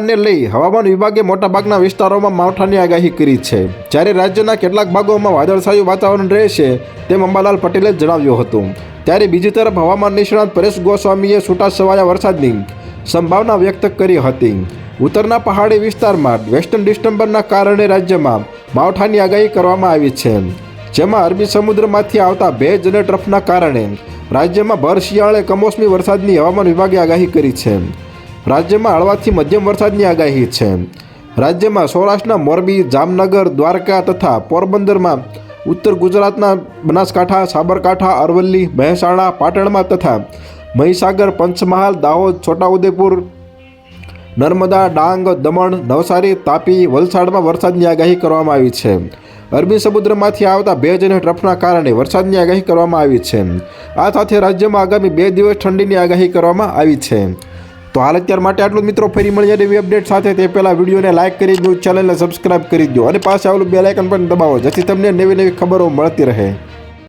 ને લઈ હવામાન વિભાગે મોટાભાગના વિસ્તારોમાં માવઠાની આગાહી કરી છે. જ્યારે રાજ્યના કેટલાક ભાગોમાં વાદળછાયું વાતાવરણ રહેશે, તેમ અંબાલાલ પટેલે જણાવ્યું હતું. ત્યારે બીજી તરફ હવામાન નિષ્ણાત પરેશ ગોસ્વામીએ છૂટાછવાયા વરસાદની સંભાવના વ્યક્ત કરી હતી. ઉત્તરના પહાડી વિસ્તારમાં વેસ્ટર્ન ડિસ્ટર્બન્સના કારણે રાજ્યમાં માવઠાની આગાહી કરવામાં આવી છે. જેમાં અરબી સમુદ્રમાંથી આવતા ભેજ અને ટ્રફના કારણે રાજ્યમાં ભર શિયાળે કમોસમી વરસાદની હવામાન વિભાગે આગાહી કરી છે. રાજ્યમાં હળવાથી મધ્યમ વરસાદની આગાહી છે. રાજ્યમાં સૌરાષ્ટ્રના મોરબી, જામનગર, દ્વારકા તથા પોરબંદરમાં ઉત્તર ગુજરાતના બનાસકાંઠા, સાબરકાંઠા, અરવલ્લી, મહેસાણા, પાટણમાં તથા મહીસાગર, પંચમહાલ, દાહોદ, છોટાઉદેપુર, નર્મદા, ડાંગ, દમણ, નવસારી, તાપી, વલસાડમાં વરસાદની આગાહી કરવામાં આવી છે. અરબી સમુદ્રમાંથી આવતા ભેજ અને ટ્રફના કારણે વરસાદની આગાહી કરવામાં આવી છે. આ સાથે રાજ્યમાં આગામી બે દિવસ ઠંડીની આગાહી કરવામાં આવી છે. તો હાલ અત્યાર માટે આટલું મિત્રો, ફરી મળીએ નવી અપડેટ સાથે. તે પહેલાં વિડીયોને લાઇક કરી દો ચેનલને સબસ્ક્રાઇબ કરી દો અને પાસે આવેલું બે લાઇકન પણ દબાવો, જેથી તમને નવી નવી ખબરો મળતી રહે.